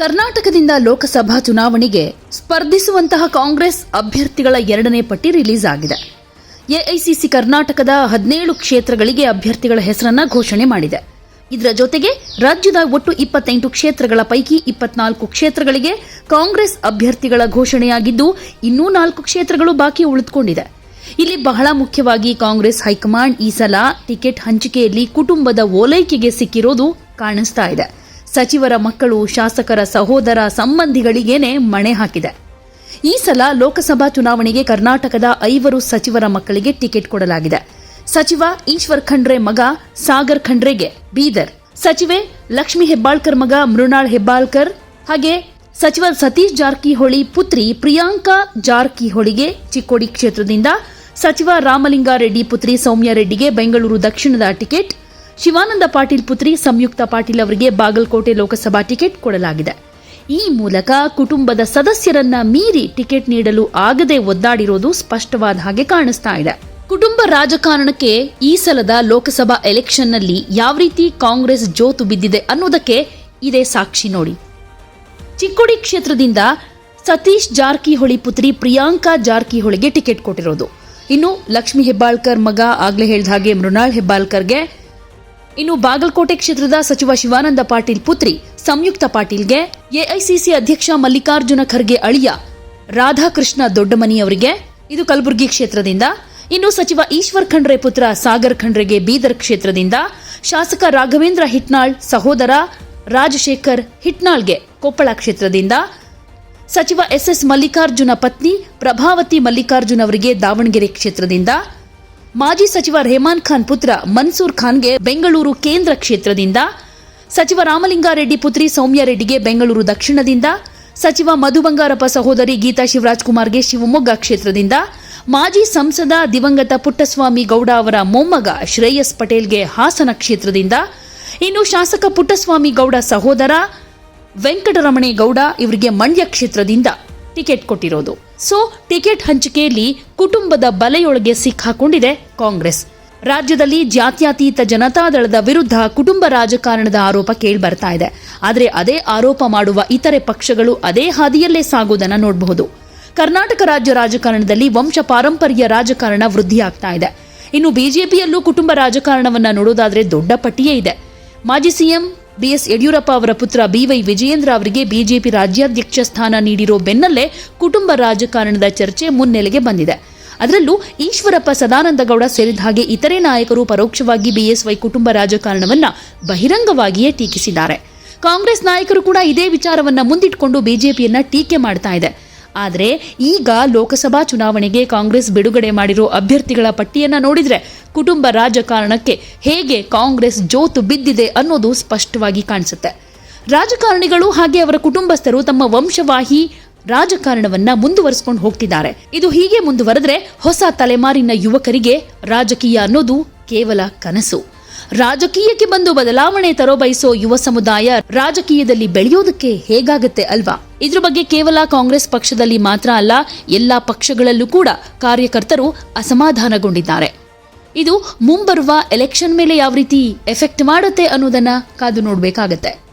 ಕರ್ನಾಟಕದಿಂದ ಲೋಕಸಭಾ ಚುನಾವಣೆಗೆ ಸ್ಪರ್ಧಿಸುವಂತಹ ಕಾಂಗ್ರೆಸ್ ಅಭ್ಯರ್ಥಿಗಳ ಎರಡನೇ ಪಟ್ಟಿ ರಿಲೀಸ್ ಆಗಿದೆ. ಎಐಸಿಸಿ ಕರ್ನಾಟಕದ ಹದಿನೇಳು ಕ್ಷೇತ್ರಗಳಿಗೆ ಅಭ್ಯರ್ಥಿಗಳ ಹೆಸರನ್ನ ಘೋಷಣೆ ಮಾಡಿದೆ. ಇದರ ಜೊತೆಗೆ ರಾಜ್ಯದ ಒಟ್ಟು ಇಪ್ಪತ್ತೆಂಟು ಕ್ಷೇತ್ರಗಳ ಪೈಕಿ ಇಪ್ಪತ್ನಾಲ್ಕು ಕ್ಷೇತ್ರಗಳಿಗೆ ಕಾಂಗ್ರೆಸ್ ಅಭ್ಯರ್ಥಿಗಳ ಘೋಷಣೆಯಾಗಿದ್ದು, ಇನ್ನೂ ನಾಲ್ಕು ಕ್ಷೇತ್ರಗಳು ಬಾಕಿ ಉಳಿದುಕೊಂಡಿದೆ. ಇಲ್ಲಿ ಬಹಳ ಮುಖ್ಯವಾಗಿ ಕಾಂಗ್ರೆಸ್ ಹೈಕಮಾಂಡ್ ಈ ಸಲ ಟಿಕೆಟ್ ಹಂಚಿಕೆಯಲ್ಲಿ ಕುಟುಂಬದ ಓಲೈಕೆಗೆ ಸಿಕ್ಕಿರೋದು ಕಾಣಿಸ್ತಾ ಇದೆ. ಸಚಿವರ ಮಕ್ಕಳು, ಶಾಸಕರ ಸಹೋದರ ಸಂಬಂಧಿಗಳಿಗೇನೆ ಮಣೆ ಹಾಕಿದೆ. ಈ ಸಲ ಲೋಕಸಭಾ ಚುನಾವಣೆಗೆ ಕರ್ನಾಟಕದ ಐವರು ಸಚಿವರ ಮಕ್ಕಳಿಗೆ ಟಿಕೆಟ್ ಕೊಡಲಾಗಿದೆ. ಸಚಿವ ಈಶ್ವರ್ ಖಂಡ್ರೆ ಮಗ ಸಾಗರ್ ಖಂಡ್ರೆಗೆ ಬೀದರ್. ಸಚಿವೆ ಲಕ್ಷ್ಮಿ ಹೆಬ್ಬಾಳ್ಕರ್ ಮಗ ಮೃಣಾಳ್ ಹೆಬ್ಬಾಳ್ಕರ್. ಹಾಗೆ ಸಚಿವ ಸತೀಶ್ ಜಾರಕಿಹೊಳಿ ಪುತ್ರಿ ಪ್ರಿಯಾಂಕಾ ಜಾರಕಿಹೊಳಿಗೆ ಚಿಕ್ಕೋಡಿ ಕ್ಷೇತ್ರದಿಂದ ಸಚಿವ ರಾಮಲಿಂಗಾರೆಡ್ಡಿ ಪುತ್ರಿ ಸೌಮ್ಯಾರೆಡ್ಡಿಗೆ ಬೆಂಗಳೂರು ದಕ್ಷಿಣದ ಟಿಕೆಟ್. ಶಿವಾನಂದ ಪಾಟೀಲ್ ಪುತ್ರಿ ಸಂಯುಕ್ತ ಪಾಟೀಲ್ ಅವರಿಗೆ ಬಾಗಲಕೋಟೆ ಲೋಕಸಭಾ ಟಿಕೆಟ್ ಕೊಡಲಾಗಿದೆ. ಈ ಮೂಲಕ ಕುಟುಂಬದ ಸದಸ್ಯರನ್ನ ಮೀರಿ ಟಿಕೆಟ್ ನೀಡಲು ಆಗದೆ ಒದ್ದಾಡಿರೋದು ಸ್ಪಷ್ಟವಾದ ಹಾಗೆ ಕಾಣಿಸ್ತಾ ಇದೆ. ಕುಟುಂಬ ರಾಜಕಾರಣಕ್ಕೆ ಈ ಸಲದ ಲೋಕಸಭಾ ಎಲೆಕ್ಷನ್ನಲ್ಲಿ ಯಾವ ರೀತಿ ಕಾಂಗ್ರೆಸ್ ಜೋತು ಬಿದ್ದಿದೆ ಅನ್ನೋದಕ್ಕೆ ಇದೇ ಸಾಕ್ಷಿ ನೋಡಿ. ಚಿಕ್ಕೋಡಿ ಕ್ಷೇತ್ರದಿಂದ ಸತೀಶ್ ಜಾರಕಿಹೊಳಿ ಪುತ್ರಿ ಪ್ರಿಯಾಂಕಾ ಜಾರಕಿಹೊಳಿಗೆ ಟಿಕೆಟ್ ಕೊಟ್ಟಿರೋದು. ಇನ್ನು ಲಕ್ಷ್ಮಿ ಹೆಬ್ಬಾಳ್ಕರ್ ಮಗ ಆಗ್ಲೇ ಹೇಳಿದ ಹಾಗೆ ಮೃಣಾಳ್ ಹೆಬ್ಬಾಳ್ಕರ್ಗೆ ಇನ್ನು ಬಾಗಲಕೋಟೆ ಕ್ಷೇತ್ರದ ಸಚಿವ ಶಿವಾನಂದ ಪಾಟೀಲ್ ಪುತ್ರಿ, ಸಂಯುಕ್ತ ಪಾಟೀಲ್ಗೆ ಎಐಸಿಸಿ ಅಧ್ಯಕ್ಷ ಮಲ್ಲಿಕಾರ್ಜುನ ಖರ್ಗೆ ಅಳಿಯ, ರಾಧಾಕೃಷ್ಣ ದೊಡ್ಡಮನಿ ಅವರಿಗೆ, ಇದು ಕಲಬುರಗಿ ಕ್ಷೇತ್ರದಿಂದ. ಇನ್ನು ಸಚಿವ ಈಶ್ವರ್ ಖಂಡ್ರೆ ಪುತ್ರ ಸಾಗರ್ ಖಂಡ್ರೆಗೆ ಬೀದರ್ ಕ್ಷೇತ್ರದಿಂದ ಶಾಸಕ ರಾಘವೇಂದ್ರ ಹಿಟ್ನಾಳ್ ಸಹೋದರ ರಾಜಶೇಖರ್ ಹಿಟ್ನಾಳ್ಗೆ ಕೊಪ್ಪಳ ಕ್ಷೇತ್ರದಿಂದ. ಸಚಿವ ಎಸ್ಎಸ್ ಮಲ್ಲಿಕಾರ್ಜುನ ಪತ್ನಿ ಪ್ರಭಾವತಿ ಮಲ್ಲಿಕಾರ್ಜುನ ಅವರಿಗೆ ದಾವಣಗೆರೆ ಕ್ಷೇತ್ರದಿಂದ. ಮಾಜಿ ಸಚಿವ ರೆಹಮಾನ್ ಖಾನ್ ಪುತ್ರ ಮನ್ಸೂರ್ ಖಾನ್ಗೆ ಬೆಂಗಳೂರು ಕೇಂದ್ರ ಕ್ಷೇತ್ರದಿಂದ, ಸಚಿವ ರಾಮಲಿಂಗಾರೆಡ್ಡಿ ಪುತ್ರಿ ಸೌಮ್ಯ ರೆಡ್ಡಿಗೆ ಬೆಂಗಳೂರು ದಕ್ಷಿಣದಿಂದ, ಸಚಿವ ಮಧು ಬಂಗಾರಪ್ಪ ಸಹೋದರಿ ಗೀತಾ ಶಿವರಾಜ್ ಕುಮಾರ್ಗೆ ಶಿವಮೊಗ್ಗ ಕ್ಷೇತ್ರದಿಂದ, ಮಾಜಿ ಸಂಸದ ದಿವಂಗತ ಪುಟ್ಟಸ್ವಾಮಿ ಗೌಡ ಅವರ ಮೊಮ್ಮಗ ಶ್ರೇಯಸ್ ಪಟೇಲ್ಗೆ ಹಾಸನ ಕ್ಷೇತ್ರದಿಂದ, ಇನ್ನು ಶಾಸಕ ಪುಟ್ಟಸ್ವಾಮಿ ಗೌಡ ಸಹೋದರ ವೆಂಕಟರಮಣೇಗೌಡ ಇವರಿಗೆ ಮಂಡ್ಯ ಕ್ಷೇತ್ರದಿಂದ. ಟಿಕೆಟ್ ಕೊಟ್ಟಿರೋದು. ಸೊ, ಟಿಕೆಟ್ ಹಂಚಿಕೆಯಲ್ಲಿ ಕುಟುಂಬದ ಬಲೆಯೊಳಗೆ ಸಿಕ್ಕಾಕೊಂಡಿದೆ ಕಾಂಗ್ರೆಸ್. ರಾಜ್ಯದಲ್ಲಿ ಜಾತ್ಯತೀತ ಜನತಾದಳದ ವಿರುದ್ಧ ಕುಟುಂಬ ರಾಜಕಾರಣದ ಆರೋಪ ಕೇಳಿಬರ್ತಾ ಇದೆ. ಆದರೆ ಅದೇ ಆರೋಪ ಮಾಡುವ ಇತರೆ ಪಕ್ಷಗಳು ಅದೇ ಹಾದಿಯಲ್ಲೇ ಸಾಗುವುದನ್ನು ನೋಡಬಹುದು. ಕರ್ನಾಟಕ ರಾಜ್ಯ ರಾಜಕಾರಣದಲ್ಲಿ ವಂಶ ಪಾರಂಪರ್ಯ ರಾಜಕಾರಣ ವೃದ್ಧಿಯಾಗ್ತಾ ಇದೆ. ಇನ್ನು ಬಿಜೆಪಿಯಲ್ಲೂ ಕುಟುಂಬ ರಾಜಕಾರಣವನ್ನ ನೋಡೋದಾದರೆ ದೊಡ್ಡ ಪಟ್ಟಿಯೇ ಇದೆ. ಮಾಜಿ ಸಿಎಂ ಬಿಎಸ್ ಯಡಿಯೂರಪ್ಪ ಅವರ ಪುತ್ರ ಬಿವೈ ವಿಜಯೇಂದ್ರ ಅವರಿಗೆ ಬಿಜೆಪಿ ರಾಜ್ಯಾಧ್ಯಕ್ಷ ಸ್ಥಾನ ನೀಡಿರೋ ಬೆನ್ನಲ್ಲೇ ಕುಟುಂಬ ರಾಜಕಾರಣದ ಚರ್ಚೆ ಮುನ್ನೆಲೆಗೆ ಬಂದಿದೆ. ಅದರಲ್ಲೂ ಈಶ್ವರಪ್ಪ ಸದಾನಂದಗೌಡ ಸೇರಿದ ಹಾಗೆ ಇತರೆ ನಾಯಕರು ಪರೋಕ್ಷವಾಗಿ ಬಿಎಸ್ವೈ ಕುಟುಂಬ ರಾಜಕಾರಣವನ್ನು ಬಹಿರಂಗವಾಗಿಯೇ ಟೀಕಿಸಿದ್ದಾರೆ. ಕಾಂಗ್ರೆಸ್ ನಾಯಕರು ಕೂಡ ಇದೇ ವಿಚಾರವನ್ನ ಮುಂದಿಟ್ಕೊಂಡು ಬಿಜೆಪಿಯನ್ನ ಟೀಕೆ ಮಾಡ್ತಾ ಇದೆ. ಆದರೆ ಈಗ ಲೋಕಸಭಾ ಚುನಾವಣೆಗೆ ಕಾಂಗ್ರೆಸ್ ಬಿಡುಗಡೆ ಮಾಡಿರೋ ಅಭ್ಯರ್ಥಿಗಳ ಪಟ್ಟಿಯನ್ನು ನೋಡಿದ್ರೆ ಕುಟುಂಬ ರಾಜಕಾರಣಕ್ಕೆ ಹೇಗೆ ಕಾಂಗ್ರೆಸ್ ಜೋತು ಬಿದ್ದಿದೆ ಅನ್ನೋದು ಸ್ಪಷ್ಟವಾಗಿ ಕಾಣಿಸುತ್ತೆ. ರಾಜಕಾರಣಿಗಳು ಹಾಗೆ ಅವರ ಕುಟುಂಬಸ್ಥರು ತಮ್ಮ ವಂಶವಾಹಿ ರಾಜಕಾರಣವನ್ನ ಮುಂದುವರಿಸಿಕೊಂಡು ಹೋಗ್ತಿದ್ದಾರೆ. ಇದು ಹೀಗೆ ಮುಂದುವರೆದ್ರೆ ಹೊಸ ತಲೆಮಾರಿನ ಯುವಕರಿಗೆ ರಾಜಕೀಯ ಅನ್ನೋದು ಕೇವಲ ಕನಸು. ರಾಜಕೀಯಕ್ಕೆ ಬಂದು ಬದಲಾವಣೆ ತರೋ ಬಯಸೋ ಯುವ ಸಮುದಾಯ ರಾಜಕೀಯದಲ್ಲಿ ಬೆಳೆಯೋದಕ್ಕೆ ಹೇಗಾಗುತ್ತೆ ಅಲ್ವಾ? ಇದ್ರ ಬಗ್ಗೆ ಕೇವಲ ಕಾಂಗ್ರೆಸ್ ಪಕ್ಷದಲ್ಲಿ ಮಾತ್ರ ಅಲ್ಲ, ಎಲ್ಲಾ ಪಕ್ಷಗಳಲ್ಲೂ ಕೂಡ ಕಾರ್ಯಕರ್ತರು ಅಸಮಾಧಾನಗೊಂಡಿದ್ದಾರೆ. ಇದು ಮುಂಬರುವ ಎಲೆಕ್ಷನ್ ಮೇಲೆ ಯಾವ ರೀತಿ ಎಫೆಕ್ಟ್ ಮಾಡುತ್ತೆ ಅನ್ನೋದನ್ನ ಕಾದು ನೋಡಬೇಕಾಗತ್ತೆ.